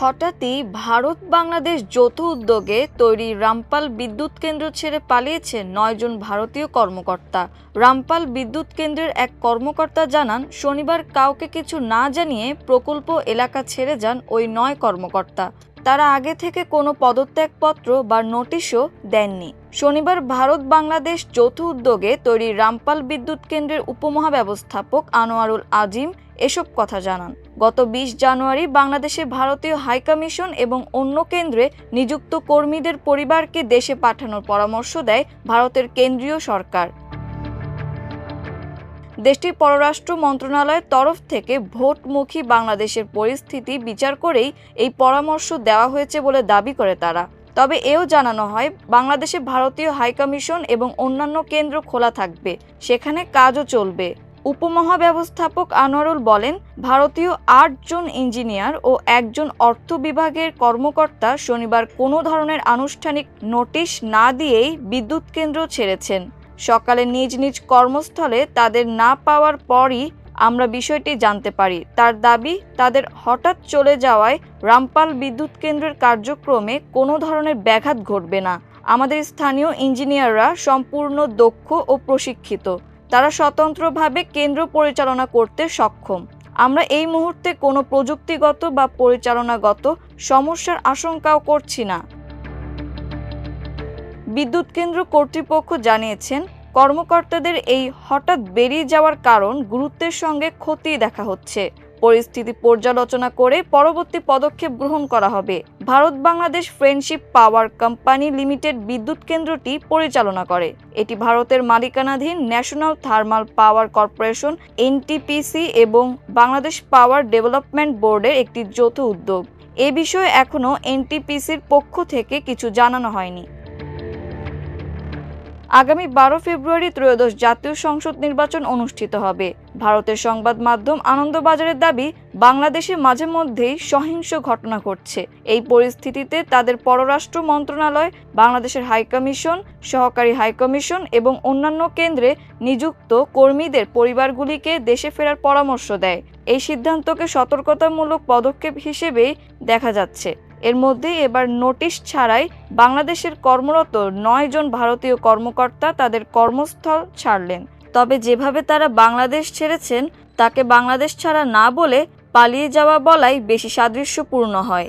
হঠাৎই ভারত বাংলাদেশ যৌথ উদ্যোগে তৈরি রামপাল বিদ্যুৎ কেন্দ্র ছেড়ে পালিয়েছে নয়জন ভারতীয় কর্মকর্তা। রামপাল বিদ্যুৎ কেন্দ্রের এক কর্মকর্তা জানান, শনিবার কাউকে কিছু না জানিয়ে প্রকল্প এলাকা ছেড়ে যান ওই নয় কর্মকর্তা। তারা আগে থেকে কোনো পদত্যাগপত্র বা নোটিশও দেননি। শনিবার ভারত বাংলাদেশ যৌথ উদ্যোগে তৈরি রামপাল বিদ্যুৎ কেন্দ্রের উপমহাব্যবস্থাপক আনোয়ারুল আজিম এসব কথা জানান। গত বিশ জানুয়ারি বাংলাদেশে ভারতীয় হাইকমিশন এবং অন্য কেন্দ্রে নিযুক্ত কর্মীদের পরিবারকে দেশে পাঠানোর পরামর্শ দেয় ভারতের কেন্দ্রীয় সরকার। দেশটির পররাষ্ট্র মন্ত্রণালয়ের তরফ থেকে ভোটমুখী বাংলাদেশের পরিস্থিতি বিচার করেই এই পরামর্শ দেওয়া হয়েছে বলে দাবি করে তারা। তবে এও জানানো হয়, বাংলাদেশে ভারতীয় হাইকমিশন এবং অন্যান্য কেন্দ্র খোলা থাকবে, সেখানে কাজও চলবে। উপমহাব্যবস্থাপক আনোয়ারুল বলেন, ভারতীয় আটজন ইঞ্জিনিয়ার ও একজন অর্থ বিভাগের কর্মকর্তা শনিবার কোনো ধরনের আনুষ্ঠানিক নোটিশ না দিয়েই বিদ্যুৎ কেন্দ্র ছেড়েছেন। সকালে নিজ নিজ কর্মস্থলে তাদের না পাওয়ার পরই আমরা বিষয়টি জানতে পারি। তার দাবি, তাদের হঠাৎ চলে যাওয়ায় রামপাল বিদ্যুৎ কেন্দ্রের কার্যক্রমে কোনো ধরনের ব্যাঘাত ঘটবে না। আমাদের স্থানীয় ইঞ্জিনিয়াররা সম্পূর্ণ দক্ষ ও প্রশিক্ষিত। তারা স্বতন্ত্রভাবে কেন্দ্র পরিচালনা করতে সক্ষম। আমরা এই মুহূর্তে কোনো প্রযুক্তিগত বা পরিচালনাগত সমস্যার আশঙ্কাও করছি না। বিদ্যুৎ কেন্দ্র কর্তৃপক্ষ জানিয়েছেন, কর্মকর্তাদের এই হঠাৎ বেরিয়ে যাওয়ার কারণ গুরুত্বের সঙ্গে খতিয়ে দেখা হচ্ছে। পরিস্থিতি পর্যালোচনা করে পরবর্তী পদক্ষেপ গ্রহণ করা হবে। Bharat Bangladesh friendship power company limited বিদ্যুৎ কেন্দ্রটি পরিচালনা করে। এটি ভারতের মালিকানাধীন national thermal power corporation NTPC এবং বাংলাদেশ পাওয়ার ডেভেলপমেন্ট বোর্ডের একটি যৌথ উদ্যোগ। এ বিষয়ে এখনও এনটিপিসির পক্ষ থেকে কিছু জানানো হয়নি। আগামী বারো ফেব্রুয়ারি ত্রয়োদশ জাতীয় সংসদ নির্বাচন অনুষ্ঠিত হবে। ভারতের সংবাদ মাধ্যম আনন্দবাজারের দাবি, বাংলাদেশে মাঝে মধ্যেই সহিংস ঘটনা ঘটছে। এই পরিস্থিতিতে তাদের পররাষ্ট্র মন্ত্রণালয়, বাংলাদেশের হাইকমিশন সহকারী হাইকমিশন এবং অন্যান্য কেন্দ্রে নিযুক্ত কর্মীদের পরিবারগুলিকে দেশে ফেরার পরামর্শ দেয়। এই সিদ্ধান্তকে সতর্কতামূলক পদক্ষেপ হিসেবেই দেখা যাচ্ছে। এর মধ্যে এবার নোটিশ ছাড়াই বাংলাদেশের কর্মরত নয় জন ভারতীয় কর্মকর্তা তাদের কর্মস্থল ছাড়লেন। তবে যেভাবে তারা বাংলাদেশ ছেড়েছেন, তাকে বাংলাদেশ ছাড়া না বলে পালিয়ে যাওয়া বলাই বেশি সাদৃশ্যপূর্ণ হয়।